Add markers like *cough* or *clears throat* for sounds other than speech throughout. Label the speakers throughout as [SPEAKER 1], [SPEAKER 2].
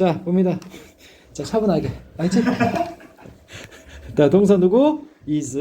[SPEAKER 1] 자, 봅니다. 자, 차분하게. 알지? 자, 동사 누구? is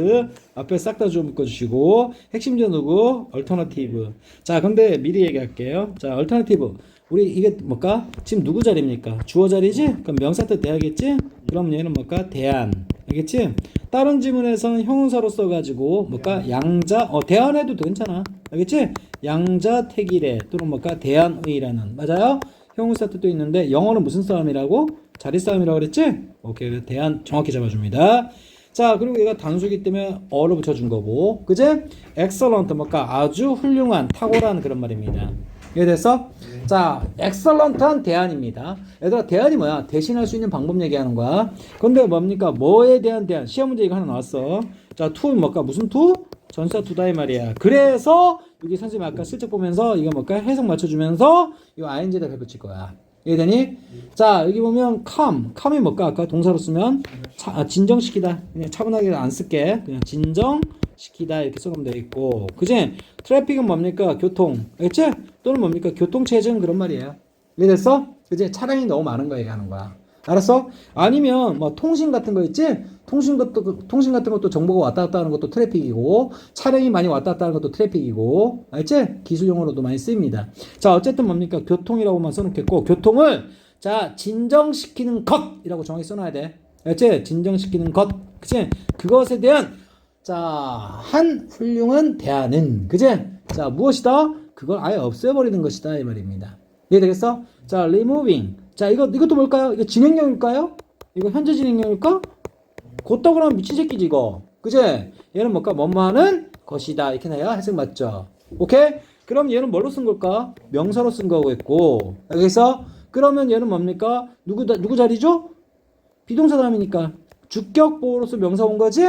[SPEAKER 1] 앞에 싹 다 좀 묶어주시고 핵심조 누구? alternative. 자, 근데 미리 얘기할게요. 자, alternative. 우리 이게 뭘까? 지금 누구 자리입니까? 주어 자리지? 그럼 명사 뜻 돼야겠지? 그럼 얘는 뭘까? 대안. 알겠지? 다른 지문에서는 형용사로 써가지고 뭘까? 양자. 어, 대안해도 괜찮아. 알겠지? 양자 택일에 또는 뭘까? 대안의라는. 맞아요? 형용사 뜻도 있는데 영어는 무슨 싸움이라고? 자리 싸움이라고 그랬지? 오케이. 대안 정확히 잡아줍니다. 자, 그리고 얘가 단수기 때문에 어를 붙여준 거고, 그제? excellent, 뭘까? 아주 훌륭한, 탁월한 그런 말입니다. 이해됐어? 자, excellent한 대안입니다. 얘들아, 대안이 뭐야? 대신할 수 있는 방법 얘기하는 거야. 근데 뭡니까? 뭐에 대한 대안? 시험 문제 이거 하나 나왔어. 자, to 뭘까? 무슨 to? 전사 투다 이 말이야. 그래서 여기 선생님 아까 슬쩍 보면서 이거 뭘까? 해석 맞춰주면서 이거 ing에다 붙일 거야. 이해되니? 자 여기 보면 come, come이 뭘까? 아까 동사로 쓰면 차, 아, 진정시키다. 그냥 차분하게 안 쓸게. 그냥 진정 시키다 이렇게 써면 돼 있고, 그지? 트래픽은 뭡니까? 교통, 알겠지? 또는 뭡니까? 교통 체증 그런 말이에요. 이해됐어? 그지? 차량이 너무 많은 거 얘기하는 거야. 알았어? 아니면 뭐 통신 같은 거 있지? 통신 것도 통신 같은 것도 정보가 왔다 갔다 하는 것도 트래픽이고 차량이 많이 왔다 갔다 하는 것도 트래픽이고 알지? 기술 용어로도 많이 쓰입니다. 자, 어쨌든 뭡니까? 교통이라고만 써 놓겠고 교통을 자, 진정시키는 것이라고 정확히 써 놔야 돼. 알지? 진정시키는 것. 그치? 그것에 대한 자, 한 훌륭한 대안은 그지? 자, 무엇이다? 그걸 아예 없애버리는 것이다 이 말입니다. 이해되겠어? 자, removing. 자, 이거 이것도 뭘까요? 이거 진행형일까요? 이거 현재 진행형일까? 곧다 그러면 미친 새끼지 이거. 그제? 얘는 뭘까? 뭐뭐하는 것이다. 이렇게 내야 해석 맞죠? 오케이? 그럼 얘는 뭘로 쓴 걸까? 명사로 쓴 거겠고. 여기서 그러면 얘는 뭡니까? 누구 누구 자리죠? 비동사 다음이니까 주격 보호로서 명사 온 거지?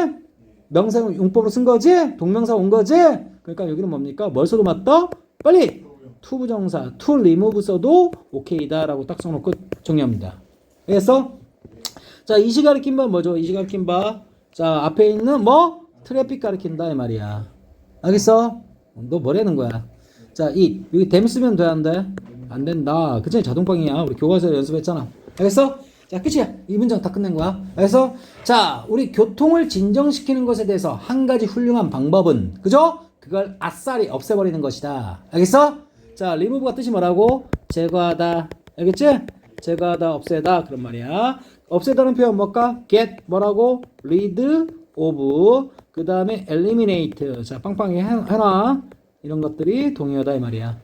[SPEAKER 1] 명사 용법으로 쓴 거지? 동명사 온 거지? 그러니까 여기는 뭡니까? 뭘 써도 맞다? 빨리 to 부정사 to remove 써도 오케이다라고 딱 써놓고 정리합니다. 그래서 자, 이 시 가리킨 바 뭐죠? 이 시 가리킨 바. 자, 앞에 있는 뭐? 트래픽 가리킨다 이 말이야. 알겠어? 너 뭐라는 거야? 자, 이 여기 댐 쓰면 돼, 안 돼? 안 된다. 그치? 자동방이야. 우리 교과서에 연습했잖아. 알겠어? 자, 끝이야. 이 문장 다 끝낸 거야. 그래서 자, 우리 교통을 진정시키는 것에 대해서 한 가지 훌륭한 방법은 그죠? 그걸 아싸리 없애버리는 것이다. 알겠어? 자, 리무브가 뜻이 뭐라고? 제거하다. 알겠지? 제거하다, 없애다 그런 말이야. 없애다는 표현 뭘까? get 뭐라고? rid of 그 다음에 eliminate 자 빵빵히 해- 해놔 이런 것들이 동의어다 이 말이야.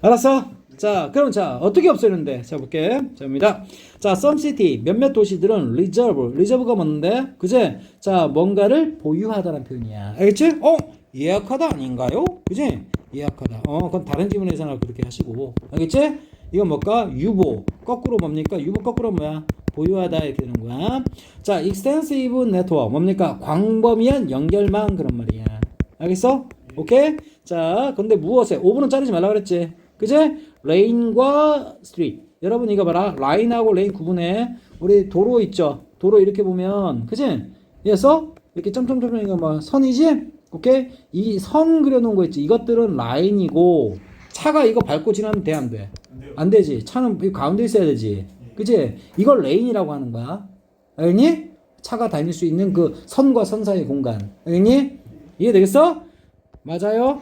[SPEAKER 1] 알았어? 자, 그럼 자, 어떻게 없애는데? 자, 볼게. 자입니다. 자, some city, 몇몇 도시들은 reserve, reserve가 뭔데? 그제? 자, 뭔가를 보유하다는 표현이야. 알겠지? 어? 예약하다 아닌가요? 그지? 예약하다. 어, 그건 다른 지문에서나 그렇게 하시고. 알겠지? 이건 뭘까? 유보. 거꾸로 뭡니까? 유보 거꾸로 뭐야? 보유하다 이렇게 되는 거야. 자, extensive network. 뭡니까? 광범위한 연결망 그런 말이야. 알겠어? 오케이? 자, 근데 무엇에? 5분은 자르지 말라 그랬지. 그제? 레인과 스트리트. 여러분 이거 봐라. 라인하고 레인 구분해. 우리 도로 있죠? 도로 이렇게 보면, 그지? 얘서 이렇게 점점점 이거 뭐 선이지? 오케이? 이 선 그려놓은 거 있지? 이것들은 라인이고, 차가 이거 밟고 지나면 돼, 안 돼? 안 되지. 차는 이 가운데 있어야 되지. 그지? 이걸 레인이라고 하는 거야. 알겠니? 차가 다닐 수 있는 그 선과 선 사이의 공간. 알겠니? 이해되겠어? 맞아요?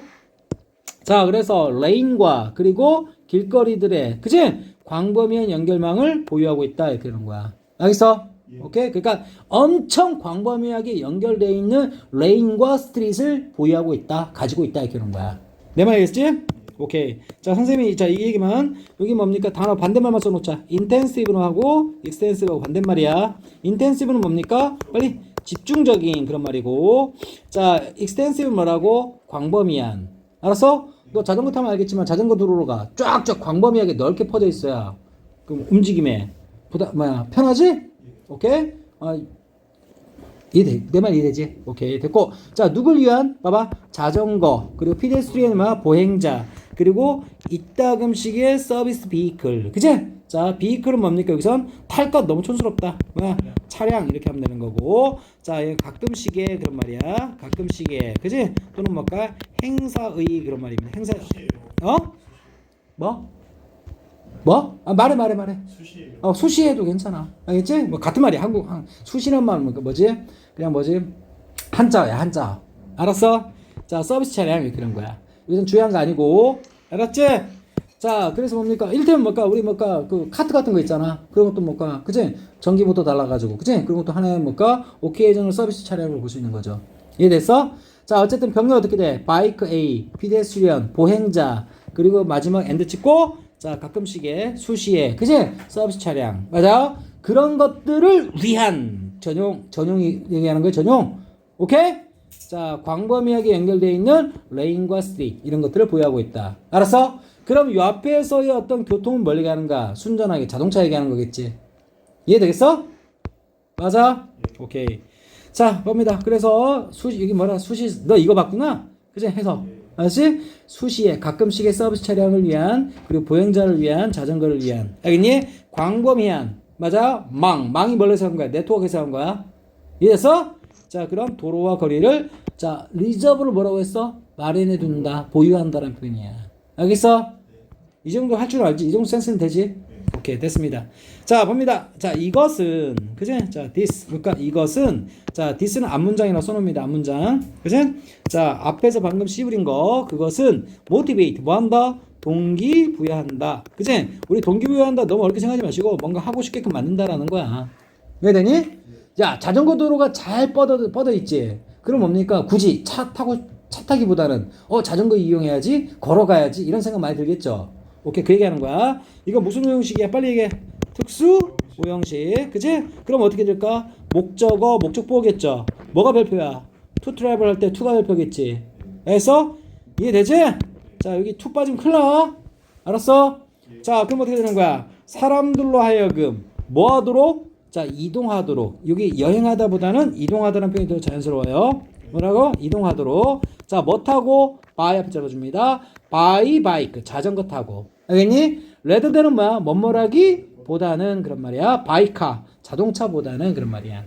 [SPEAKER 1] 자, 그래서 레인과 그리고 길거리들의 그지? 광범위한 연결망을 보유하고 있다 이렇게 되는 거야. 알겠어? 오케이? 그러니까 엄청 광범위하게 연결되어 있는 레인과 스트릿을 보유하고 있다, 가지고 있다 이렇게 되는 거야. 내 말 알겠지? 오케이. 자, 선생님이 자, 이 얘기만 여기 뭡니까? 단어 반대말만 써 놓자. intensive로 하고 extensive하고 반대말이야. intensive는 뭡니까? 빨리 집중적인 그런 말이고. 자, extensive 뭐라고? 광범위한. 알았어? 너 자전거 타면 알겠지만 자전거 도로가 쫙쫙 광범위하게 넓게 퍼져 있어야 그럼 움직임에 보다 뭐야 편하지? 오케이? 아, 이해돼. 내말 이해되지? 오케이 됐고. 자 누굴 위한? 봐봐. 자전거 그리고 피데스트리언 뭐야 보행자 그리고 이따금씩의 서비스 비클. 그지? 자 비클은 뭡니까 여기선? 탈 것 너무 촌스럽다. 뭐야? 차량 이렇게 하면 되는 거고. 자얘 가끔씩의 그런 말이야. 가끔씩의. 그지? 또는 뭘까? 행사의 그런 말입니다. 행사. 어? 뭐? 뭐? 아, 말해 말해 말해.
[SPEAKER 2] 수시예요.
[SPEAKER 1] 어, 수시해도 괜찮아. 알겠지? 뭐 같은 말이야. 한국 한, 수시란 말은 뭐- 뭐지? 그냥 뭐지? 한자야 한자. 알았어? 자 서비스 차량 그런 거야. 이건 중요한 거 아니고 알았지? 자 그래서 뭡니까? 일테면 뭘까? 우리 뭘까? 그 카트 같은 거 있잖아. 그런 것도 뭘까? 그지? 전기부터 달라가지고 그지? 그런 것도 하나의 뭘까? 오케이전을 서비스 차량으로 볼 수 있는 거죠. 이해됐어? 자 어쨌든 병력 어떻게 돼? 바이크 A, 피데스트리언, 보행자 그리고 마지막 엔드 찍고 자 가끔씩의 수시에 그지? 서비스 차량 맞아? 그런 것들을 위한 전용 전용이 얘기하는 거예요 전용 오케이? 자 광범위하게 연결되어 있는 레인과 스트릿 이런 것들을 보유하고 있다 알았어? 그럼 이 앞에서의 어떤 교통은 뭘 얘기하는가? 순전하게 자동차 얘기하는 거겠지 이해되겠어? 맞아? 오케이 자 봅니다 그래서 수 여기 뭐라 수시 너 이거 봤구나 그지? 해서 알았지? 수시에 가끔씩의 서비스 차량을 위한 그리고 보행자를 위한 자전거를 위한 알겠니? 광범위한 맞아? 망 망이 뭘로서 한 거야? 네트워크에서 한 거야 이해됐어? 자 그럼 도로와 거리를 자 리저브를 뭐라고 했어? 마련해 둔다 보유한다라는 표현이야 알겠어? 이 정도 할 줄 알지? 이 정도 센스는 되지? 오케이 됐습니다. 자 봅니다. 자 이것은 그지? 자 this 그러니까 이것은 자 this는 앞문장이라 써놓습니다. 앞문장 그지? 자 앞에서 방금 씹으린 거 그것은 motivate 뭐 한다? 동기 부여한다. 그지? 우리 동기 부여한다 너무 어렵게 생각하지 마시고 뭔가 하고 싶게끔 만든다라는 거야. 왜 되니? 야 자전거 도로가 잘 뻗어 뻗어 있지. 그럼 뭡니까? 굳이 차 타고 차 타기보다는 어 자전거 이용해야지 걸어가야지 이런 생각 많이 들겠죠. 오케이 그 얘기하는 거야. 이거 무슨 오형식이야? 빨리 얘기해. 특수 오형식, 그지? 그럼 어떻게 될까? 목적어 목적보겠죠. 뭐가 별표야? 투 트래블 할 때 투가 별표겠지. 해서 이해되지? 자 여기 투 빠지면 큰일 나. 알았어? 자 그럼 어떻게 되는 거야? 사람들로 하여금 뭐 하도록? 자 이동하도록 여기 여행하다보다는 이동하다는 표현이 더 자연스러워요. 뭐라고? 이동하도록. 자, 뭐 타고? 바이 앞에 잡아줍니다. 바이 바이크. 자전거 타고. 알겠니? 레드대는 뭐야? 뭐뭐라기? 보다는 그런 말이야. 바이카. 자동차보다는 그런 말이야.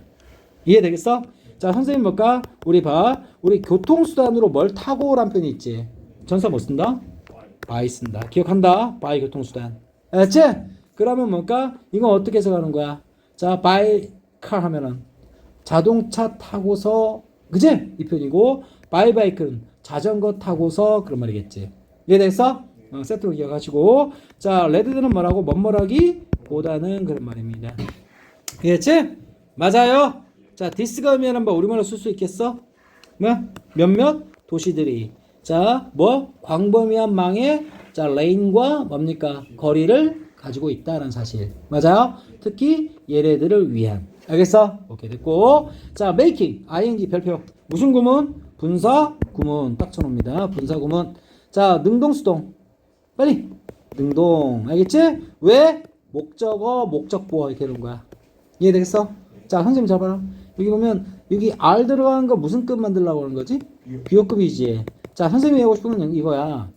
[SPEAKER 1] 이해되겠어? 자, 선생님 뭘까? 우리 봐. 우리 교통수단으로 뭘 타고? 라는 표현이 있지. 전사 뭐 쓴다? 바이 쓴다. 기억한다? 바이 교통수단. 알았지? 그러면 뭘까? 이건 어떻게 해석하는 거야? 자, 바이 카 하면은 자동차 타고서 그지? 이 표현이고 바이바이크는 자전거 타고서 그런 말이겠지. 이해됐어? 어, 세트로 기억하시고 자 레드는 뭐라고 멋머라기 보다는 그런 말입니다. 이해했지? 맞아요. 자 디스가 의미하는 바 우리말로 쓸 수 있겠어? 뭐 몇몇 도시들이 자 뭐 광범위한 망의 자 레인과 뭡니까 거리를 가지고 있다는 사실 맞아요? 특히 얘네들을 위한 알겠어? 오케이 됐고 자 making ing 별표 무슨 구문? 분사 구문 딱 쳐놓습니다 분사 구문 자 능동 수동 빨리 능동 알겠지? 왜? 목적어 목적보어 이렇게 되는 거야 이해되겠어? 자 선생님 잡아라 여기 보면 여기 R 들어가는 거 무슨 급 만들려고 하는 거지? 비호급이지 자 선생님이 하고 싶은 건 이거야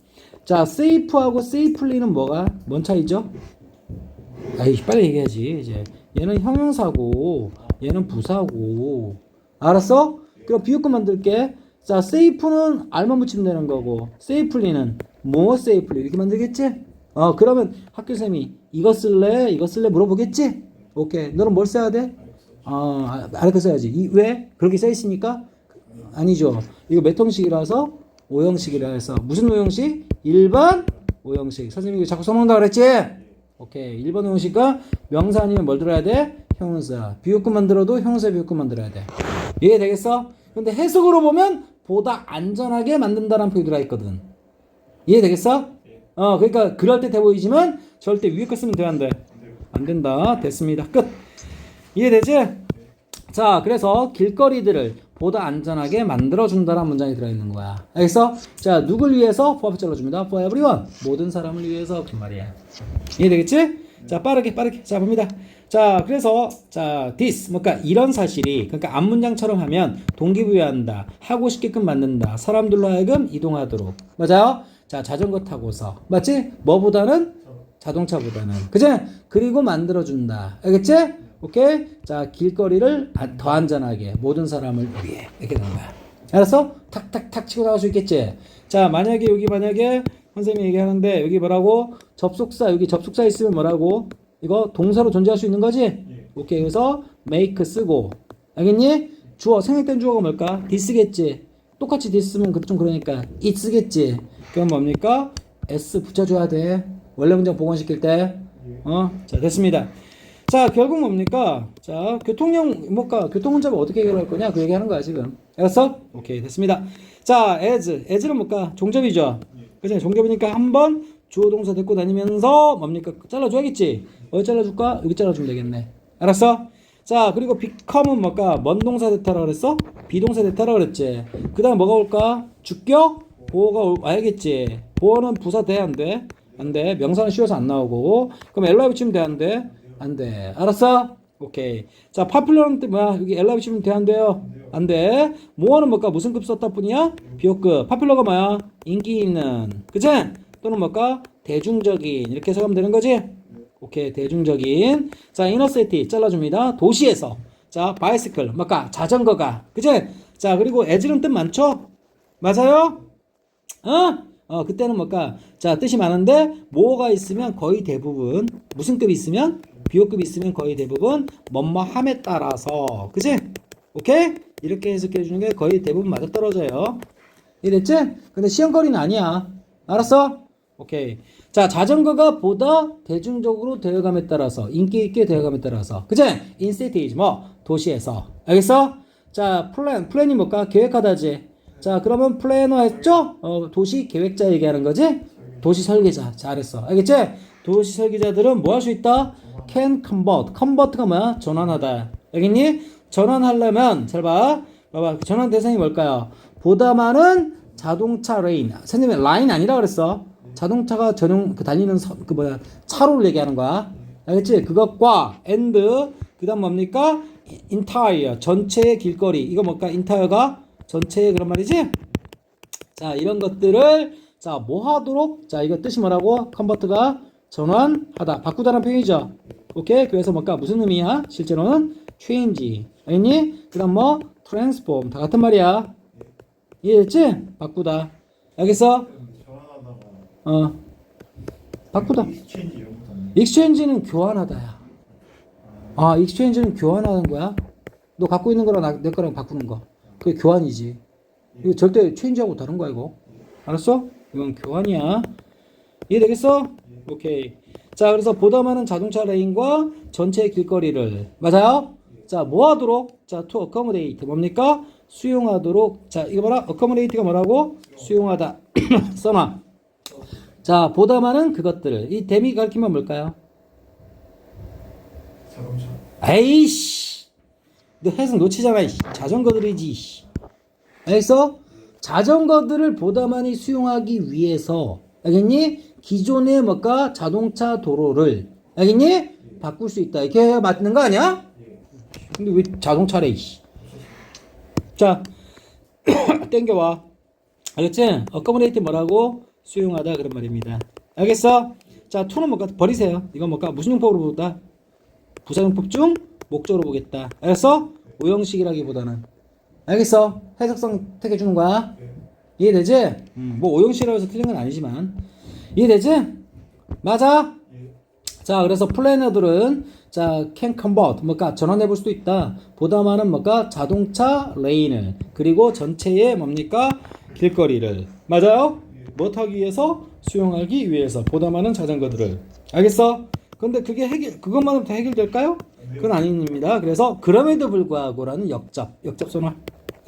[SPEAKER 1] 자 세이프하고 세이플리는 뭐가? 뭔 차이죠? 아이 빨리 얘기하지 이제 얘는 형용사고 얘는 부사고 알았어? 그럼 비유급 만들게 자 세이프는 알만 붙이면 되는 거고 세이플리는 뭐 세이플리 이렇게 만들겠지? 어 그러면 학교 쌤이 이거 쓸래 이거 쓸래 물어보겠지? 오케이 너는 뭘 써야 돼? 어 알아서 써야지 이, 왜? 그렇게 써 있으니까? 아니죠 이거 몇 형식이라서 오형식이라 해서 무슨 오형식? 일반 오형식 선생님이 자꾸 써먹는다 그랬지? 오케이. 1번 형식과 명사 아니면 뭘 들어야 돼? 형용사. 비유급 만들어도 형용사 비유급 만들어야 돼. 이해 되겠어? 근데 해석으로 보면 보다 안전하게 만든다는 표현이 들어 있거든. 이해되겠어? 어, 그러니까 그럴 때돼 보이지만 절대 위에 거 쓰면 돼, 안 돼? 안 된다. 됐습니다. 끝. 이해되지? 자, 그래서 길거리들을 보다 안전하게 만들어준다는 문장이 들어있는 거야. 알겠어? 자, 누굴 위해서? for 잘라줍니다. for everyone. 모든 사람을 위해서. 그 말이야. 이해되겠지? 자, 빠르게, 빠르게. 자, 봅니다. 자, 그래서, 자, this. 뭔가 이런 사실이, 그러니까 앞문장처럼 하면 동기부여한다. 하고 싶게끔 만든다. 사람들로 하여금 이동하도록. 맞아요? 자, 자전거 타고서. 맞지? 뭐보다는? 자동차보다는. 그지? 그리고 만들어 준다. 알겠지? 오케이? 자, 길거리를 아- 더 안전하게 모든 사람을 위해. 이렇게 되는 거야. 알았어? 탁탁탁 치고 나갈 수 있겠지? 자, 만약에 여기 만약에 선생님이 얘기하는데 여기 뭐라고 접속사 여기 접속사 있으면 뭐라고 이거 동사로 존재할 수 있는 거지?
[SPEAKER 2] 예.
[SPEAKER 1] 오케이 그래서 make 쓰고 알겠니? 주어 생략된 주어가 뭘까? this겠지 똑같이 this면 그- 좀 그러니까 it 쓰겠지 그럼 뭡니까? s 붙여줘야 돼 원래 문장 복원시킬 때 어? 자 됐습니다 자 결국 뭡니까? 자 교통령 뭘까? 교통문자를 어떻게 해결할 거냐 그 얘기하는 거야 지금 알았어? 오케이 됐습니다 자 as as는 뭘까? 종접이죠 그치 종접이니까 한번 주어 동사 데리고 다니면서 뭡니까? 잘라줘야겠지 어디 잘라줄까? 여기 잘라주면 되겠네 알았어? 자 그리고 become은 뭘까? 먼 동사 대타라 그랬어? 비동사 대타라 그랬지 그 다음 뭐가 올까? 주격? 보어가 올- 와야겠지 보어는 부사 돼? 안 돼? 안 돼. 명사는 쉬워서 안 나오고. 그럼 엘라 붙이면 돼? 안 돼? 안 돼. 알았어? 오케이. 자, 파퓰러는 때 뭐야? 여기 엘라 붙이면 돼? 안 돼요? 안 돼. 모어는 뭘까? 무슨 급 썼다 뿐이야? 비호급. 파퓰러가 뭐야? 인기 있는. 그치? 또는 뭘까? 대중적인. 이렇게 해석하면 되는 거지? 오케이. 대중적인. 자, 이너세티 잘라줍니다. 도시에서. 자, 바이스클. 뭘까? 자전거가. 그치? 자, 그리고 애지는 뜻 많죠? 맞아요? 어? 어, 그때는 뭘까? 자, 뜻이 많은데, 뭐가 있으면 거의 대부분, 무슨 급이 있으면? 비호급이 있으면 거의 대부분, 뭐뭐 함에 따라서. 그치? 오케이? 이렇게 해석해 주는 게 거의 대부분 맞아 떨어져요. 이랬지? 근데 시험거리는 아니야. 알았어? 오케이. 자, 자전거가 보다 대중적으로 되어감에 따라서, 인기 있게 되어감에 따라서. 그치? 인세티지, 뭐, 도시에서. 알겠어? 자, 플랜, 플랜이 뭘까? 계획하다지. 자, 그러면 플래너 했죠? 어, 도시 계획자 얘기하는 거지? 도시 설계자. 잘했어. 알겠지? 도시 설계자들은 뭐 할 수 있다? can convert. convert가 뭐야? 전환하다. 알겠니? 전환하려면, 잘 봐. 봐봐. 전환 대상이 뭘까요? 보다 많은 자동차 레인. 선생님, 라인 아니라 그랬어. 자동차가 전용, 그 달리는 서, 그 뭐야, 차로를 얘기하는 거야. 알겠지? 그것과 and, 그 다음 뭡니까? entire. 전체의 길거리. 이거 뭘까? entire가 전체의 그런 말이지? 자, 이런 것들을 자, 뭐 하도록? 자, 이거 뜻이 뭐라고? 컨버트가 전환하다. 바꾸다는 표현이죠. 오케이? 그래서 뭘까? 무슨 의미야? 실제로는 change. 알겠니? 그다음 뭐 transform. 다 같은 말이야. 이해됐지? 바꾸다. 알겠어? 어. 바꾸다. 익스체인지는 교환하다야. 아, 익스체인지는 교환하는 거야? 너 갖고 있는 거랑 나, 내 거랑 바꾸는 거. 그게 교환이지. 이거 절대 체인지하고 다른 거야, 이거. 알았어? 이건 교환이야. 이해되겠어? 오케이. 자, 그래서 보다 많은 자동차 레인과 전체 길거리를. 맞아요? 자, 뭐 하도록? 자, to accommodate. 뭡니까? 수용하도록. 자, 이거 봐라. accommodate가 뭐라고? 수용하다. *clears throat* 써놔. 자, 보다 많은 그것들을. 이 대미 가리키면 뭘까요?
[SPEAKER 2] 자동차.
[SPEAKER 1] 에이씨. 너 해석 놓치잖아. 이씨. 자전거들이지. 이씨. 알겠어? 자전거들을 보다 많이 수용하기 위해서 알겠니? 기존의 뭐가 자동차 도로를 알겠니? 바꿀 수 있다. 이렇게 해야 맞는 거 아니야? 근데 왜 자동차래? 이씨. 자, *clears throat* 땡겨와. 알겠지? 어커머데이트 뭐라고? 수용하다 그런 말입니다. 알겠어? 자, 투는 뭘까? 버리세요. 이건 뭘까? 무슨 용법으로 보다? 부사용법 중 목적으로 보겠다. 알았어? 오형식이라기보다는. 알겠어? 해석성 택해 주는 거야. 이해되지? 음, 뭐 오형식이라고 해서 틀린 건 아니지만. 이해되지? 맞아? 자, 그래서 플래너들은 자, can convert 뭐까 전환해 볼 수도 있다. 보다 많은 뭐까 자동차 레인을 그리고 전체의 뭡니까 길거리를 맞아요? 뭐 타기 위해서 수용하기 위해서 보다 많은 자전거들을 알겠어? 근데 그게 해결 그것만으로 다 해결될까요? 그건 아닙니다. 그래서 그럼에도 불구하고라는 역접 역접 선화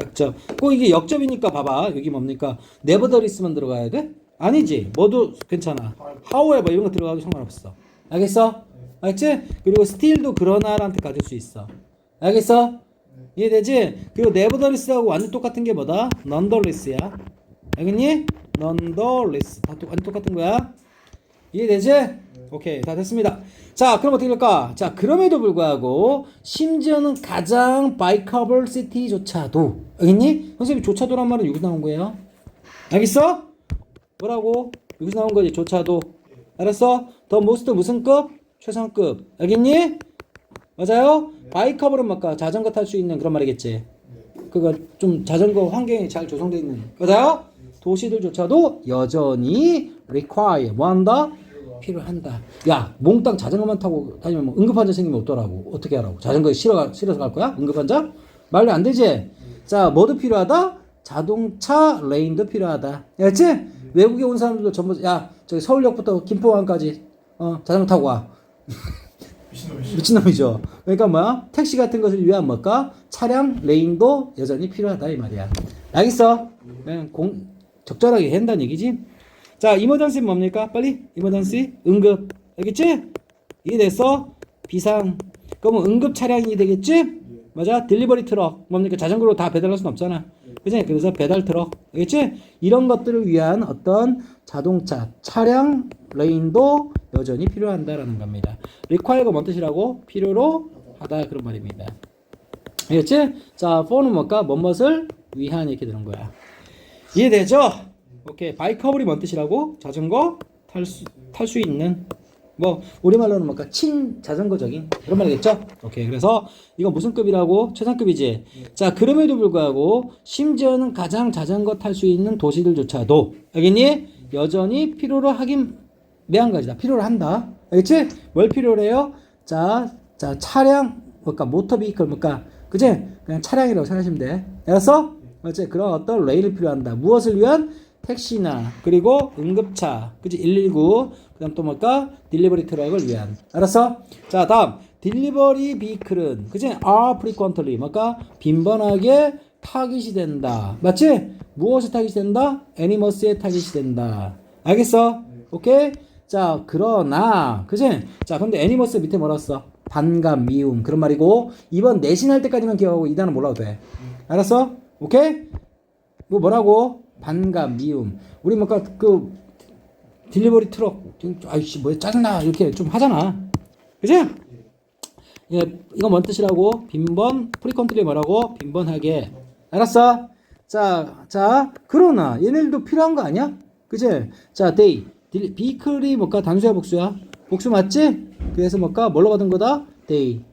[SPEAKER 1] 역접 꼭 이게 역접이니까 봐봐 여기 뭡니까 nevertheless만 들어가야 돼? 아니지 뭐도 괜찮아. however 이런 거 들어가도 상관없어. 알겠어? 알겠지? 그리고 still도 그러나라는 뜻 가질 수 있어. 알겠어? 이해되지? 그리고 nevertheless하고 완전 똑같은 게 뭐다? nonetheless야. 알겠니? Nonetheless 다 똑, 완전 똑같은 거야. 이해되지? 오케이 다 됐습니다. 자 그럼 어떻게 될까? 자 그럼에도 불구하고 심지어는 가장 바이커블 시티조차도 알겠니? 선생님 조차도란 말은 여기서 나온 거예요. 알겠어? 뭐라고? 여기서 나온 거지 조차도. 알았어? 더 모스트 무슨 급? 최상급. 알겠니? 맞아요? 바이커블은 뭘까? 자전거 탈 수 있는 그런 말이겠지. 그거 좀 자전거 환경이 잘 조성되어 있는. 맞아요? 도시들조차도 여전히 require 뭐 한다? 필요한다. 야 몽땅 자전거만 타고 다니면 뭐 응급환자 생기면 어떠라고? 어떻게 하라고? 자전거에 실어 실어서 갈 거야? 응급환자? 말도 안 되지. 자 뭐도 필요하다? 자동차 레인도 필요하다. 알지? 외국에 온 사람들도 전부 야 저기 서울역부터 김포항까지 어 자전거 타고 와.
[SPEAKER 2] 미친놈이
[SPEAKER 1] 미친놈이죠. 그러니까 뭐야? 택시 같은 것을 위한 뭘까? 차량 레인도 여전히 필요하다 이 말이야. 알겠어? 그냥 공 적절하게 한다는 얘기지. 자, 이머전시 뭡니까? 빨리 이머전시 응급 알겠지? 이해됐어? 비상. 그러면 응급 차량이 되겠지? 맞아? 딜리버리 트럭 뭡니까? 자전거로 다 배달할 수는 없잖아. 그지? 그래서 배달 트럭 알겠지? 이런 것들을 위한 어떤 자동차 차량 레인도 여전히 필요한다라는 겁니다. require가 뭔 뜻이라고? 필요로 하다 그런 말입니다. 알겠지? 자, for는 뭘까? 뭐뭇을 위한 이렇게 되는 거야. 이해되죠? 오케이. 바이커블이 뭔 뜻이라고? 자전거 탈 수 탈 수 있는 뭐 우리말로는 뭘까? 친 자전거적인 그런 말이겠죠? 오케이. 그래서 이거 무슨 급이라고? 최상급이지. 자, 그럼에도 불구하고 심지어는 가장 자전거 탈 수 있는 도시들조차도 알겠니? 여전히 필요로 하긴 매한가지다. 필요로 한다. 알겠지? 뭘 필요로 해요? 자, 자 차량 뭘까? 모터 비이클 뭘까? 그지? 그냥 차량이라고 생각하시면 돼. 알았어? 어째 그런 어떤 레일을 필요한다. 무엇을 위한 택시나 그리고 응급차, 그지? 119, 그다음 또 뭘까? 딜리버리 트럭을 위한. 알았어? 자, 다음 딜리버리 비클은 그지? are frequently 뭘까? 빈번하게 타깃이 된다. 맞지? 무엇에 타깃이 된다? 애니머스에 타깃이 된다. 알겠어? 오케이? 자, 그러나, 그지? 자, 근데 애니머스 밑에 뭐라 써? 반감, 미움. 그런 말이고, 이번 내신 할 때까지만 기억하고 이 단어 몰라도 돼. 알았어? 오케이? 뭐 뭐라고? 반감, 미움. 우리 뭐까 그 딜리버리 트럭, 아이씨, 뭐 짜증나. 이렇게 좀 하잖아. 그지? 예, 이거 뭔 뜻이라고? 빈번, 프리컨트리 뭐라고? 빈번하게. 알았어? 자, 자, 그러나 얘네들도 필요한 거 아니야? 그지? 자, 데이. 비클이 뭘까? 단수야, 복수야? 복수 맞지? 그래서 뭘까? 뭘로 받은 거다? 데이.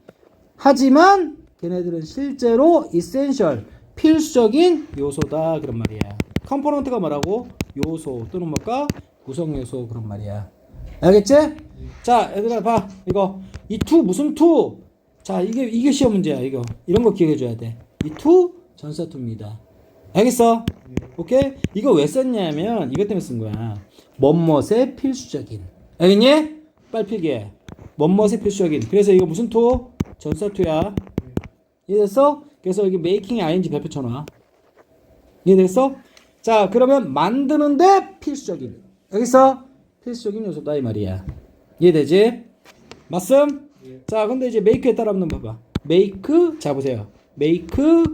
[SPEAKER 1] 하지만 걔네들은 실제로 essential, 필수적인 요소다 그런 말이야. 컴포넌트가 뭐라고? 요소 또는 뭘까? 구성 요소 그런 말이야. 알겠지? 자, 얘들아 봐. 이거 이 투 무슨 투? 자, 이게 이게 시험 문제야, 이거. 이런 거 기억해 줘야 돼. 이 투 전사 투입니다. 알겠어? 오케이? 이거 왜 썼냐면 이것 때문에 쓴 거야. 멋멋의 필수적인. 알겠니? 빨리 필기해. 멋멋의 필수적인. 그래서 이거 무슨 투? 전사 투야. 이해됐어? 그래서 여기 making ing 쳐놔. 이해됐어? 자, 그러면 만드는데 필수적인. 여기서 필수적인 요소다 이 말이야. 이해되지? 맞음? 자, 근데 이제 make에 따라 한번 봐봐. make 자 보세요. make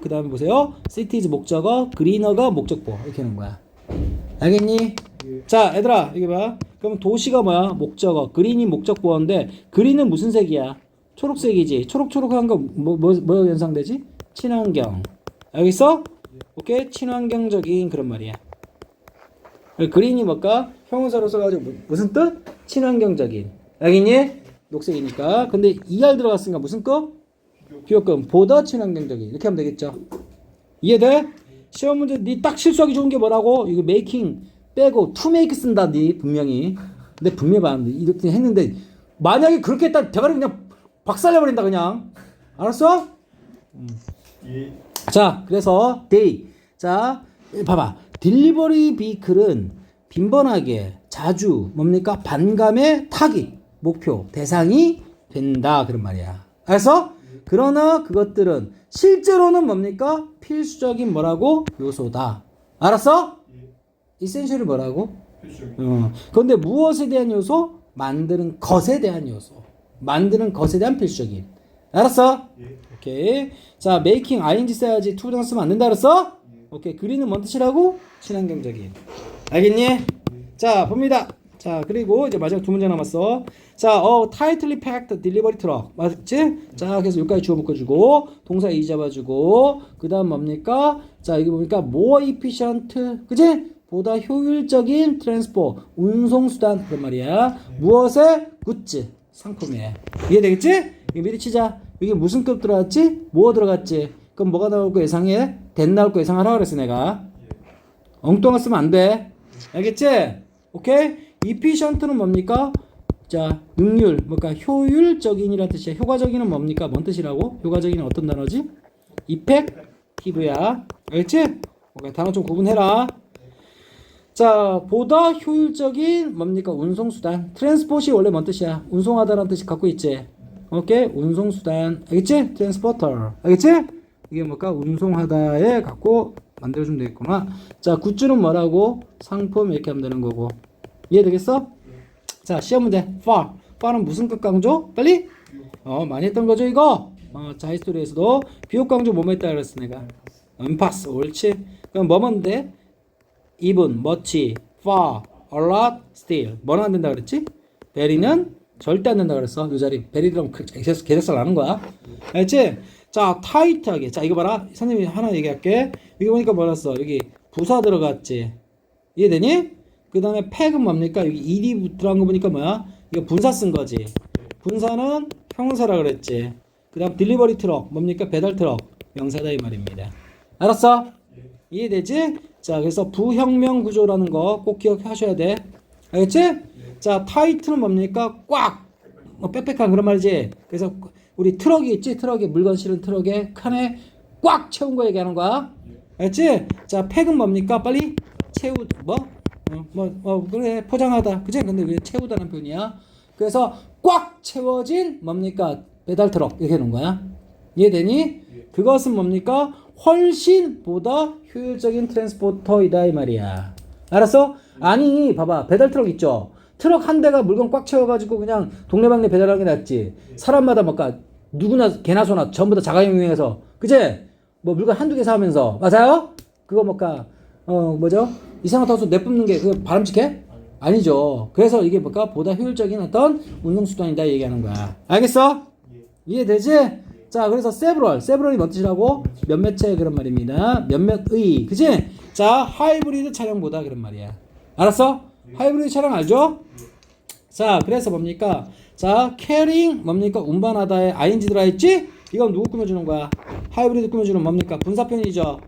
[SPEAKER 1] 그다음에 보세요. cities 목적어, greener가 목적보 이렇게 하는 거야. 알겠니? 자, 얘들아, 이게 봐. 그럼 도시가 뭐야? 목적어. 그린이 목적보어인데 그린은 무슨 색이야? 초록색이지. 초록초록한 거 뭐뭐뭐 연상되지? 친환경. 알겠어? 오케이? 친환경적인 그런 말이야. 그린이 뭘까? 형용사로 써가지고 무- 무슨 뜻? 친환경적인. 알겠니? 녹색이니까. 근데 ER 들어갔으니까 무슨 거? 비교금. 보다 친환경적인. 이렇게 하면 되겠죠. 이해돼? 시험 문제 니 딱 실수하기 좋은 게 뭐라고? 이거 메이킹 빼고 투 메이크 쓴다 니 분명히. 근데 분명히 봤는데 이렇게 했는데 만약에 그렇게 했다 대가리 그냥 박살내버린다 그냥. 알았어?
[SPEAKER 2] 예.
[SPEAKER 1] 자, 그래서 데이. 자, 봐봐. 딜리버리 비클은 빈번하게 자주 뭡니까? 반감의 타깃, 목표, 대상이 된다 그런 말이야. 알았어? 그러나 그것들은 실제로는 뭡니까? 필수적인 뭐라고? 요소다. 알았어? 이센셜이 뭐라고? 어. 그런데 무엇에 대한 요소? 만드는 것에 대한 요소. 만드는 것에 대한 필수적인. 알았어?
[SPEAKER 2] 예.
[SPEAKER 1] 오케이. 자, making ing 써야지 투부정 쓰면 안 된다 그랬어? 오케이. 그린은 뭔 뜻이라고? 친환경적인. 알겠니? 자, 봅니다. 자, 그리고 이제 마지막 두 문제 남았어. 자, 어, tightly packed delivery truck. 맞지? 자, 그래서 여기까지 주어 묶어주고, 동사 이 잡아주고, 그 다음 뭡니까? 자, 여기 보니까 more efficient. 그지? 보다 효율적인 트랜스포, 운송수단. 그런 말이야. 무엇에? 굿즈. 상품에. 이해되겠지? 미리 치자. 이게 무슨 급 들어갔지? 뭐 들어갔지? 그럼 뭐가 나올 거 예상해? 된 나올 거 예상하라 그랬어, 내가. 엉뚱한 거 쓰면 안 돼. 알겠지? 오케이? efficient는 뭡니까? 자, 능률, 뭐까 효율적인이라는 뜻이야. 효과적인은 뭡니까? 뭔 뜻이라고? 효과적인은 어떤 단어지? effective야. 알겠지? 오케이, 단어 좀 구분해라. 자, 보다 효율적인 뭡니까? 운송수단. 트랜스포시 원래 뭔 뜻이야? 운송하다라는 뜻이 갖고 있지. 오케이? 운송수단. 알겠지? 트랜스포터. 알겠지? 이게 뭘까? 운송하다에 갖고 만들어주면 되겠구나. 자, 굿즈는 뭐라고? 상품 이렇게 하면 되는 거고. 이해되겠어? 자, 시험 문제. far. far은 무슨 끝 강조? 빨리? 어, 많이 했던 거죠, 이거? 어, 자, 히스토리에서도 비옥 강조 뭐뭐 했다 그랬어, 내가. 은파스. 옳지? 그럼 뭐면 돼? even, much, far, a lot, still. 뭐는 안 된다 그랬지? very는 절대 안 된다 그랬어. 이 자리. very랑 계속 계속살 나는 거야. 알지? 자, tight하게. 자, 이거 봐라. 선생님이 하나 얘기할게. 여기 보니까 뭐랬어? 여기 부사 들어갔지. 이해되니? 그 다음에 팩은 뭡니까? 여기 ed이 들어간 거 보니까 뭐야? 이거 분사 쓴 거지. 분사는 형사라 그랬지. 그 다음 딜리버리 트럭 뭡니까? 배달 트럭 명사다 이 말입니다. 알았어? 이해되지? 자, 그래서 부혁명 구조라는 거 꼭 기억하셔야 돼. 알겠지? 자, 타이트는 뭡니까? 꽉! 뭐 빽빽한 그런 말이지. 그래서 우리 트럭이 있지? 트럭에 물건 실은 트럭에 칸에 꽉 채운 거 얘기하는 거야. 알겠지? 자, 팩은 뭡니까? 빨리 채우 뭐? 어, 뭐, 뭐 그래 포장하다. 그지? 근데 왜 채우다는 표현이야? 그래서 꽉 채워진 뭡니까? 배달 트럭 이렇게 하는 거야. 이해되니? 그것은 뭡니까? 훨씬 보다 효율적인 트랜스포터이다 이 말이야. 알았어? 아니 봐봐 배달 트럭 있죠. 트럭 한 대가 물건 꽉 채워가지고 그냥 동네방네 배달하는 게 낫지. 사람마다 뭔가 누구나 개나 소나 전부 다 자가용행해서 그제? 뭐 물건 한두 개 사면서 맞아요? 그거 뭘까? 어 뭐죠? 이산화탄소 내뿜는 게 그거 바람직해? 아니죠. 그래서 이게 뭘까? 보다 효율적인 어떤 운동수단이다 얘기하는 거야. 알겠어? 이해되지? 자, 그래서 several, several이 뭔 뜻이라고? 몇몇의 그런 말입니다. 몇몇의, 그지? 자, 하이브리드 차량보다 그런 말이야. 알았어? 하이브리드 차량 알죠? 자, 그래서 뭡니까? 자, carrying 뭡니까? 운반하다에 ing 들어있지? 이건 누구 꾸며주는 거야? 하이브리드 꾸며주는 뭡니까? 분사편이죠.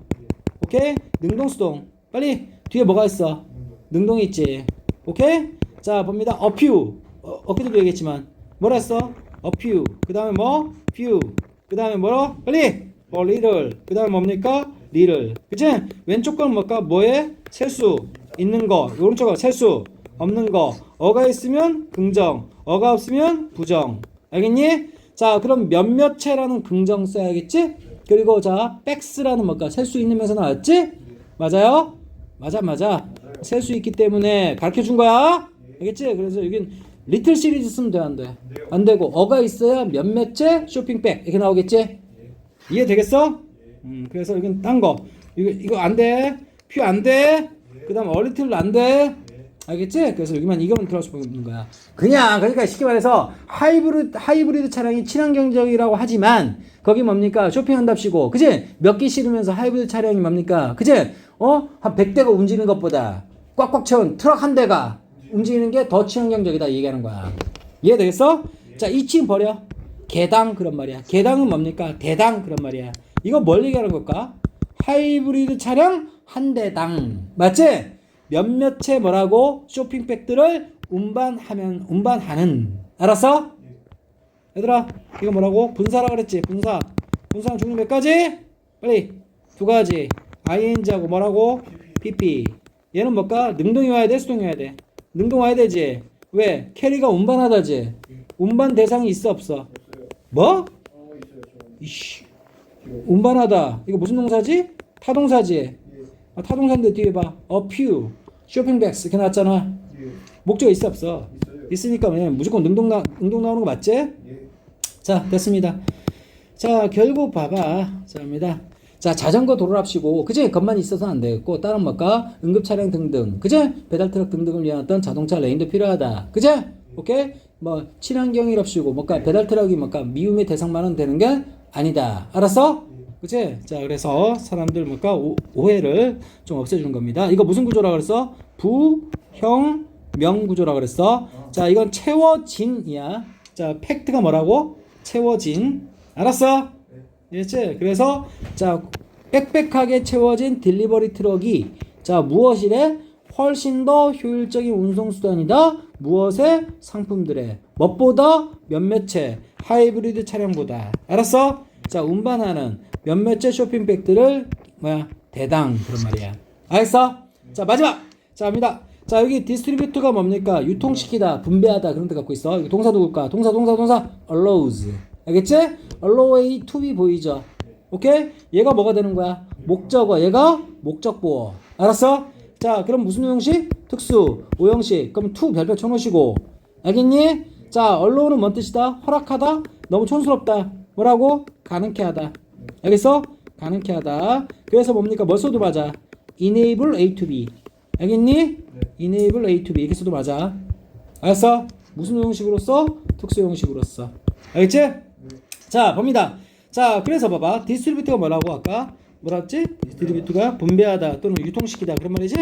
[SPEAKER 1] 오케이? 능동 수동. 빨리 뒤에 뭐가 있어? 능동이 있지. 오케이? 자, 봅니다. a few. 어, 엊그제도 얘기했지만 뭐라 했어? a few. 그 다음에 뭐? few. 그 다음에 뭐라? 빨리! a little. 그 다음에 뭡니까? little. 그치? 왼쪽 건 뭘까? 뭐에? 셀수. 있는 거. 오른쪽 건 셀수. 없는 거. 어가 있으면 긍정. 어가 없으면 부정. 알겠니? 자, 그럼 몇몇체라는 긍정 써야겠지? 그리고 자, 백스라는 뭘까? 셀 수 있는 면서 나왔지? 맞아요? 맞아, 맞아. 셀 수 있기 때문에 가르쳐 준 거야. 알겠지? 그래서 여긴 리틀 시리즈 쓰면 돼, 안 돼? 안 되고, 어가 있어야 몇몇째 쇼핑백 이렇게 나오겠지? 이해되겠어? 음, 그래서 여긴 딴 거. 이거, 이거 안 돼. 퓨 안 돼. 그 다음 어리틀 안 돼. 알겠지? 그래서 여기만 이거만 들어서 있는 거야. 그냥 그러니까 쉽게 말해서 하이브리드 하이브리드 차량이 친환경적이라고 하지만 거기 뭡니까 쇼핑한답시고 그지? 몇 개 실으면서 하이브리드 차량이 뭡니까? 그지? 어? 한 100대가 움직이는 것보다 꽉꽉 채운 트럭 한 대가 움직이는 게 더 친환경적이다 얘기하는 거야. 이해되겠어? 자, 이치는 버려. 개당 그런 말이야. 개당은 뭡니까? 대당 그런 말이야. 이거 뭘 얘기하는 걸까? 하이브리드 차량 한 대당. 맞지? 몇몇 채 뭐라고 쇼핑백들을 운반하면 운반하는 알았어? 얘들아 이거 뭐라고 분사라 그랬지 분사 분사는 종류 몇 가지? 빨리 두 가지 ing하고 뭐라고? pp 얘는 뭘까? 능동이 와야 돼 수동이 와야 돼? 능동 와야 되지 왜? 캐리가 운반하다지 운반 대상이 있어 없어? 뭐? 이씨 운반하다 이거 무슨 동사지? 타동사지 아, 타동사인데 뒤에 봐. A few 쇼핑백스 이렇게 나왔잖아. 목적 있어 없어? 있으니까 그냥 무조건 능동 나 능동 나오는 거 맞지? 자 됐습니다. 자 결국 봐봐. 자입니다. 자 자전거 도로랍시고 그제 것만 있어서 안 되겠고 다른 뭘까 응급 차량 등등 그제 배달 트럭 등등을 위한 어떤 자동차 레인도 필요하다. 그제 오케이 뭐 친환경이랍시고 뭔가 배달 트럭이 뭔가 미움의 대상만은 되는 게 아니다. 알았어? 그치? 자, 그래서 사람들? 오, 오해를 좀 없애주는 겁니다. 이거 무슨 구조라 그랬어? 부, 형, 명 구조라 그랬어. 자, 이건 채워진이야. 자, 팩트가 뭐라고? 채워진. 알았어? 알겠지? 그래서, 자, 빽빽하게 채워진 딜리버리 트럭이, 자, 무엇이래? 훨씬 더 효율적인 운송수단이다. 무엇의 상품들의 무엇보다 몇몇 채 하이브리드 차량보다 알았어? 자 운반하는 몇몇 채 쇼핑백들을 뭐야? 대당 그런 말이야. 알겠어? 자 마지막! 자 갑니다. 자 여기 디스트리뷰터가 뭡니까? 유통시키다 분배하다 그런 데 갖고 있어. 이거 동사 누굴까? 동사 동사 동사. allows. 알겠지? allow A to be 보이죠? 오케이? 얘가 뭐가 되는 거야? 목적어. 얘가 목적 보어. 알았어? 자 그럼 무슨 형식? 특수 오형식. 그럼 to 별표 쳐놓으시고. 알겠니? 자 allow는 뭔 뜻이다? 허락하다? 너무 촌스럽다 뭐라고? 가능케 하다. 알겠어? 가능케 하다. 그래서 뭡니까? 뭐 써도 맞아? Enable A to B. 알겠니? enable A to B. 이렇게 써도 맞아. 알았어? 무슨 형식으로 써? 특수 형식으로 써. 알겠지? 자 봅니다. 자 그래서 봐봐. 디스트리뷰터가 뭐라고? 아까 뭐라지? 디스트리뷰터가 분배하다 또는 유통시키다. 그런 말이지?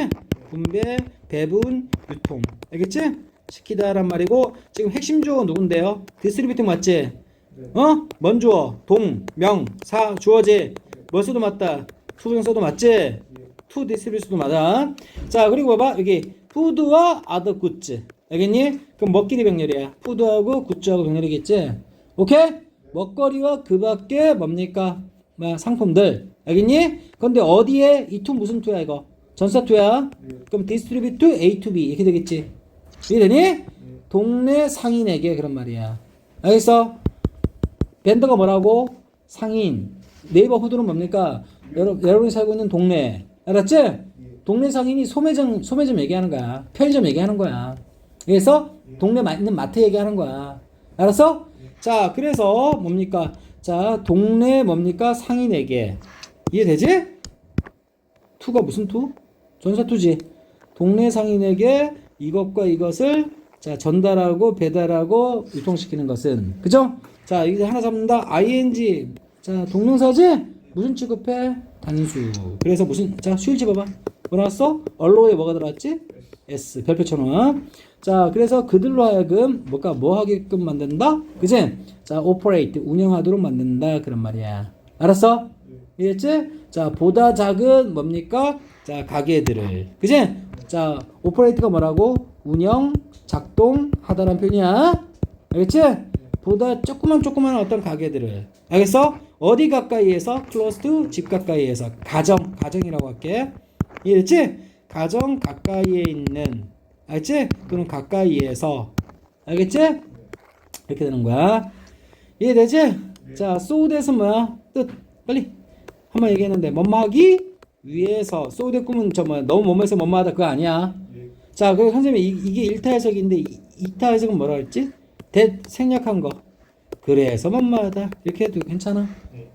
[SPEAKER 1] 분배 배분 유통. 알겠지? 시키다란 말이고 지금 핵심 주어 누군데요? 디스트리뷰터 맞지 어? 뭔 주어 동, 명, 사, 주어지 뭐 써도 맞다 투부정 써도 맞지 투 디스트리뷰터도 맞아 자 그리고 봐봐 여기 푸드와 아더 굿즈 알겠니? 그럼 뭐끼리 병렬이야 푸드하고 굿즈하고 병렬이겠지 오케이? 먹거리와 그 밖에 뭡니까? 뭐 상품들 알겠니? 근데 어디에 이투 무슨 투야 이거? 전사 투야 그럼 디스트리뷰트 A to B 이렇게 되겠지 이해되니? 동네 상인에게 그런 말이야 알겠어? 밴더가 뭐라고? 상인 네이버 후드는 뭡니까? 여러, 여러분이 살고 있는 동네 알았지? 동네 상인이 소매점 소매점 얘기하는 거야 편의점 얘기하는 거야 그래서 동네 마- 있는 마트 얘기하는 거야 알았어? 자 그래서 뭡니까? 자 동네 뭡니까? 상인에게 이해되지? 투가 무슨 투? 전사 투지. 동네 상인에게 이것과 이것을 자 전달하고 배달하고 유통시키는 것은 그죠? 자 이제 하나 잡는다. ing 자 동명사지 무슨 취급해? 단수. 그래서 무슨 자 수일지 봐봐. 뭐 나왔어? 언로에 뭐가 들어왔지? s 별표 쳐놓아. 자 그래서 그들로 하여금 뭐가 뭐 하게끔 만든다? 그지? 자 operate 운영하도록 만든다 그런 말이야. 알았어? 이해했지? 자, 보다 작은 뭡니까? 자, 가게들을. 그지? 자, 오퍼레이트가 뭐라고? 운영, 작동, 하다라는 표현이야. 알겠지? 보다 조그만 조그만 어떤 가게들을. 알겠어? 어디 가까이에서? close to 집 가까이에서. 가정, 가정이라고 할게. 이해했지? 가정 가까이에 있는. 알겠지? 또는 가까이에서. 알겠지? 이렇게 되는 거야. 이해되지? 자, 소우대는 뭐야? 뜻. 빨리. 한 번 얘기했는데 뭐뭐하기 위해서 소우대 꿈은 저 뭐야 너무 뭐뭐해서 뭐뭐하다 그거 아니야 자 그리고 선생님 이, 이게 1타 해석인데 2 타 해석은 뭐라 했지? 대 생략한 거 그래서 뭐뭐하다 이렇게 해도 괜찮아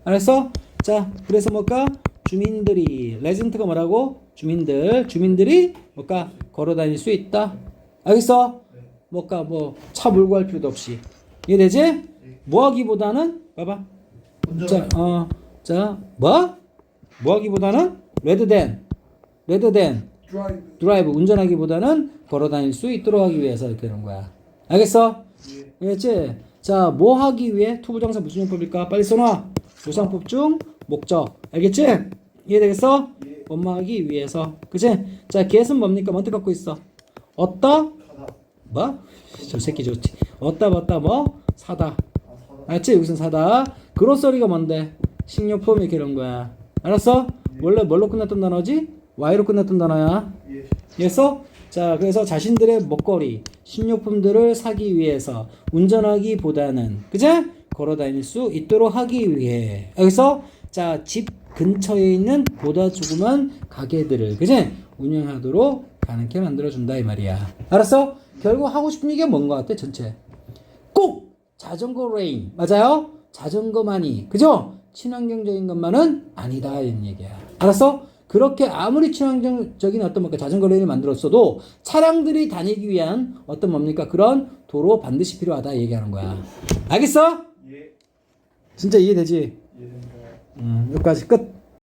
[SPEAKER 1] 알았어? 자 그래서 뭘까 주민들이 레전트가 뭐라고? 주민들 주민들이 뭘까 걸어 다닐 수 있다 알겠어? 뭘까 뭐 차 몰고 할 필요도 없이 이해되지? 뭐하기보다는 봐봐 자, 어, 자, 뭐? 뭐 하기보다는 레드 댄, 레드 댄,
[SPEAKER 2] 드라이브.
[SPEAKER 1] 드라이브, 운전하기보다는 걸어 다닐 수 있도록 하기 위해서 이렇게 되는 거야. 알겠어? 알겠지? 자, 뭐 하기 위해? 투부정사 무슨 용법일까? 빨리 써놔. 조상법 중 목적. 알겠지? 이해되겠어? 뭐뭐 하기 위해서. 그치? 자, get은 뭡니까? 뭔뜻 갖고 있어? 얻다?
[SPEAKER 2] 가다.
[SPEAKER 1] 뭐? 저 새끼 좋지. 얻다, 받다, 뭐? 사다. 알았지? 여기선 사다. 그로서리가 뭔데? 식료품 이렇게 이런 거야. 알았어? 원래 뭘로 끝났던 단어지? Y로 끝났던 단어야.
[SPEAKER 2] 예.
[SPEAKER 1] 이해했어? 자, 그래서 자신들의 먹거리, 식료품들을 사기 위해서 운전하기보다는, 그제? 걸어 다닐 수 있도록 하기 위해. 여기서, 자, 집 근처에 있는 보다 조그만 가게들을, 그제? 운영하도록 가능케 만들어 준다, 이 말이야. 알았어? 결국 하고 싶은 얘기가 뭔 것 같아, 전체? 꼭 자전거 레인 맞아요? 자전거만이 그죠? 친환경적인 것만은 아니다 이런 얘기야. 알았어? 그렇게 아무리 친환경적인 어떤 뭡니까 자전거 레인을 만들었어도 차량들이 다니기 위한 어떤 뭡니까 그런 도로 반드시 필요하다 얘기하는 거야. 알겠어?
[SPEAKER 2] 예.
[SPEAKER 1] 진짜 이해되지?
[SPEAKER 2] 예.
[SPEAKER 1] 음, 여기까지 끝.